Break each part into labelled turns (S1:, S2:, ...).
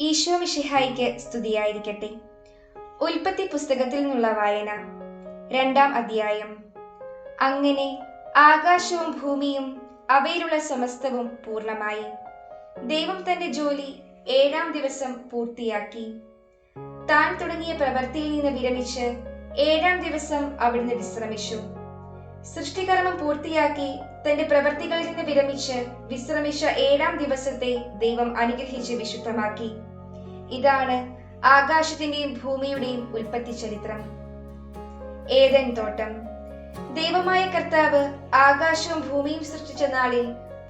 S1: ഈശോ മിഷിഹായിക്ക് സ്തുതിയായിരിക്കട്ടെ. ഉൽപ്പത്തി പുസ്തകത്തിൽ നിന്നുള്ള വായന രണ്ടാം അധ്യായം. അങ്ങനെ ആകാശവും ഭൂമിയും അവയിലുള്ള സമസ്തവും പൂർണമായി. ദൈവം തന്റെ ജോലി ഏഴാം ദിവസം പൂർത്തിയാക്കി. താൻ തുടങ്ങിയ പ്രവൃത്തിയിൽ നിന്ന് വിരമിച്ച് ഏഴാം ദിവസം അവിടുന്ന് വിശ്രമിച്ചു. സൃഷ്ടികർമ്മം പൂർത്തിയാക്കി തന്റെ പ്രവൃത്തികളിൽ നിന്ന് വിരമിച്ച് വിശ്രമിച്ച ഏഴാം ദിവസത്തെ ദൈവം അനുഗ്രഹിച്ച് വിശുദ്ധമാക്കി. ഇതാണ് ആകാശത്തിന്റെയും ഭൂമിയുടെയും ഉൽപ്പത്തി ചരിത്രം. ഏതൻ തോട്ടം. ദൈവമായ കർത്താവ് ആകാശവും ഭൂമിയും സൃഷ്ടിച്ച നാളിൽ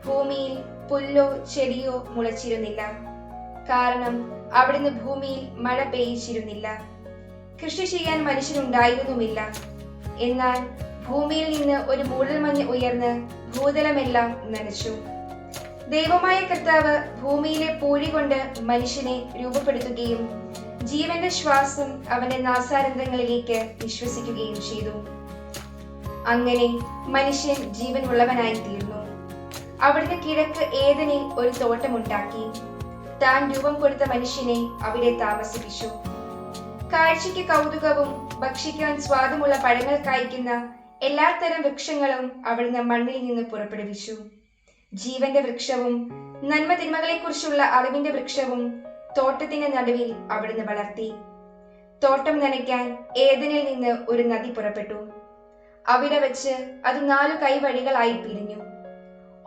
S1: ഭൂമിയിൽ പുല്ലോ ചെടിയോ മുളച്ചിരുന്നില്ല. കാരണം അവിടുന്ന് ഭൂമിയിൽ മഴ പെയ്യിച്ചിരുന്നില്ല. കൃഷി ചെയ്യാൻ മനുഷ്യനുണ്ടായിരുന്നുമില്ല. എന്നാൽ ഭൂമിയിൽ നിന്ന് ഒരു മൂടൽമഞ്ഞ് ഉയർന്ന് ഭൂതലമെല്ലാം നനച്ചു. ദൈവമായ കർത്താവ് ഭൂമിയിലെ പൂഴി കൊണ്ട് മനുഷ്യനെ രൂപപ്പെടുത്തുകയും ജീവന്റെ ശ്വാസം അവന്റെ നാസാരന്ധങ്ങളിലേക്ക് വിശ്വസിക്കുകയും ചെയ്തു. അങ്ങനെ മനുഷ്യൻ ജീവൻ ഉള്ളവനായി തീർന്നു. അവിടുന്ന് കിഴക്ക് ഏതനിൽ ഒരു തോട്ടമുണ്ടാക്കി. താൻ രൂപം കൊടുത്ത മനുഷ്യനെ അവിടെ താമസിപ്പിച്ചു. കാഴ്ചയ്ക്ക് കൗതുകവും ഭക്ഷിക്കാൻ സ്വാദമുള്ള പഴങ്ങൾ കായ്ക്കുന്ന എല്ലാത്തരം വൃക്ഷങ്ങളും അവിടുന്ന് മണ്ണിൽ നിന്ന് പുറപ്പെടുവിച്ചു. ജീവന്റെ വൃക്ഷവും നന്മ തിന്മകളെക്കുറിച്ചുള്ള അറിവിന്റെ വൃക്ഷവും തോട്ടത്തിന്റെ നടുവിൽ അവിടുന്ന് വളർത്തി. തോട്ടം നനയ്ക്കാൻ ഏതനിൽ നിന്ന് ഒരു നദി പുറപ്പെട്ടു. അവിടെ വെച്ച് അത് നാലു കൈവഴികളായി പിരിഞ്ഞു.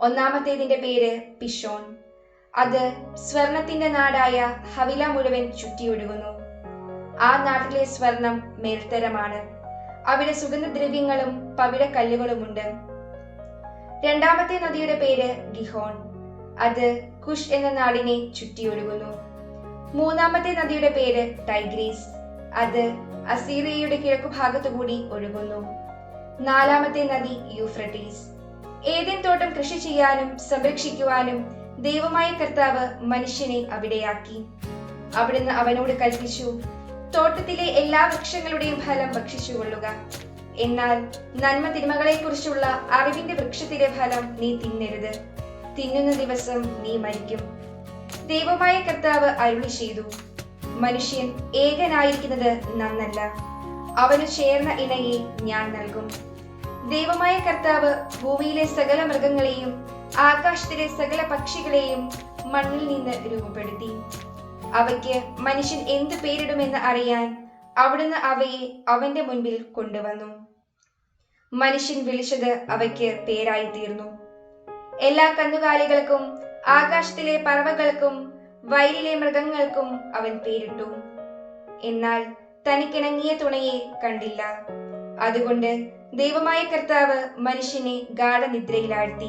S1: ഒന്നാമത്തേതിന്റെ പേര് പിഷോൺ അത് സ്വർണത്തിന്റെ നാടായ ഹവില മുഴുവൻ ചുറ്റിയൊഴുകുന്നു. ആ നാട്ടിലെ സ്വർണം മേൽത്തരമാണ്. അവിടെ സുഗന്ധദ്രവ്യങ്ങളും പവിഴക്കല്ലുകളുമുണ്ട്. രണ്ടാമത്തെ നദിയുടെ പേര് ഗിഹോൺ. അത് കുഷ് എന്ന നാടിനെ ചുറ്റിയൊഴുകുന്നു. മൂന്നാമത്തെ നദിയുടെ പേര് ടൈഗ്രീസ്. അത് അസീറിയയുടെ കിഴക്കുഭാഗത്തുകൂടി ഒഴുകുന്നു. നാലാമത്തെ നദി യൂഫ്രട്ടീസ്. ഏതൻ തോട്ടം കൃഷി ചെയ്യാനും സംരക്ഷിക്കുവാനും ദൈവമായ കർത്താവ് മനുഷ്യനെ അവിടെയാക്കി. അവിടുന്ന് അവനോട് കൽപ്പിച്ചു തോട്ടത്തിലെ എല്ലാ വൃക്ഷങ്ങളുടെയും ഫലം ഭക്ഷിച്ചുകൊള്ളുക എന്നാൽ നന്മ തിന്മകളെ കുറിച്ചുള്ള അറിവിന്റെ വൃക്ഷത്തിലെ ഫലം നീ തിന്നരുത്. തിന്നുന്ന ദിവസം നീ മരിക്കും. ദൈവമായ കർത്താവ് അരുളി ചെയ്തു. മനുഷ്യൻ ഏകനായിരിക്കുന്നത് നന്നല്ല. അവന് ചേർന്ന ഇണയെ ഞാൻ നൽകും. ദൈവമായ കർത്താവ് ഭൂമിയിലെ സകല മൃഗങ്ങളെയും ആകാശത്തിലെ സകല പക്ഷികളെയും മണ്ണിൽ നിന്ന് രൂപപ്പെടുത്തി. അവയ്ക്ക് മനുഷ്യൻ എന്ത് പേരിടുമെന്ന് അറിയാൻ അവിടുന്ന് അവയെ അവന്റെ മുൻപിൽ കൊണ്ടുവന്നു. മനുഷ്യൻ വിളിച്ചത് അവയ്ക്ക് പേരായി തീർന്നു. എല്ലാ കന്നുകാലികൾക്കും ആകാശത്തിലെ പറവകൾക്കും വയലിലെ മൃഗങ്ങൾക്കും അവൻ പേരിട്ടു. എന്നാൽ തനിക്കിണങ്ങിയ തുണയെ കണ്ടില്ല. അതുകൊണ്ട് ദൈവമായ കർത്താവ് മനുഷ്യനെ ഗാഠനിദ്രയിലാഴ്ത്തി.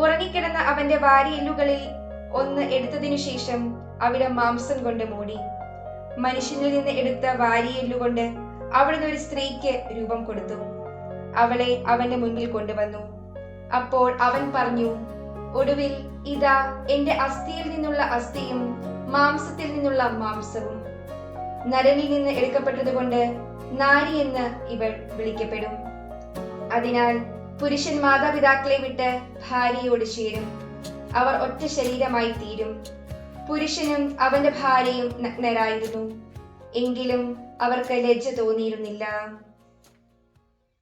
S1: ഉറങ്ങിക്കിടന്ന അവന്റെ വാരിയെല്ലുകളിൽ ഒന്ന് എടുത്തതിനു ശേഷം അവിടെ മാംസം കൊണ്ട് മൂടി. മനുഷ്യനിൽ നിന്ന് എടുത്ത വാരിയെല്ലുകൊണ്ട് അവിടുന്ന് ഒരു സ്ത്രീക്ക് രൂപം കൊടുത്തു. അവളെ അവന്റെ മുന്നിൽ കൊണ്ടുവന്നു. അപ്പോൾ അവൻ പറഞ്ഞു ഒടുവിൽ ഇതാ എന്റെ അസ്ഥിയിൽ നിന്നുള്ള അസ്ഥിയും മാംസത്തിൽ നിന്നുള്ള മാംസവും. നരനിൽ നിന്ന് എടുക്കപ്പെട്ടതുകൊണ്ട് നാരി എന്ന് ഇവൾ വിളിക്കപ്പെടും. അതിനാൽ പുരുഷൻ മാതാപിതാക്കളെ വിട്ട് ഭാര്യയോട് ചേരും. അവർ ഒറ്റ ശരീരമായി തീരും. പുരുഷനും അവന്റെ ഭാര്യയും നഗ്നരായിരുന്നു എങ്കിലും അവർക്ക് ലജ്ജ തോന്നിയിരുന്നില്ല.